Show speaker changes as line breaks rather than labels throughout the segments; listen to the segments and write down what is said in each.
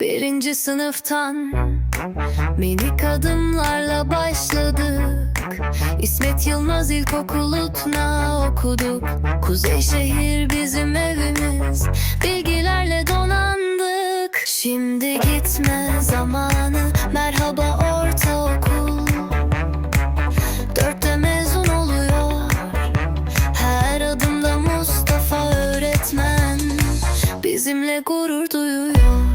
Birinci sınıftan minik adımlarla başladık. İsmet Yılmaz İlkokulu Tuna okuduk. Kuzey şehir bizim evimiz. Bilgilerle Bizimle gurur duyuyor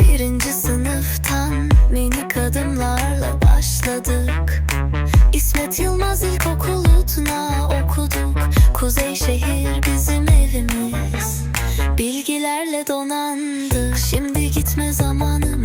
Birinci sınıftan minik adımlarla başladık. İsmet Yılmaz İlkokulu Tuna okuduk. Kuzey şehir bizim evimiz. Bilgilerle donandık. Şimdi gitme zamanı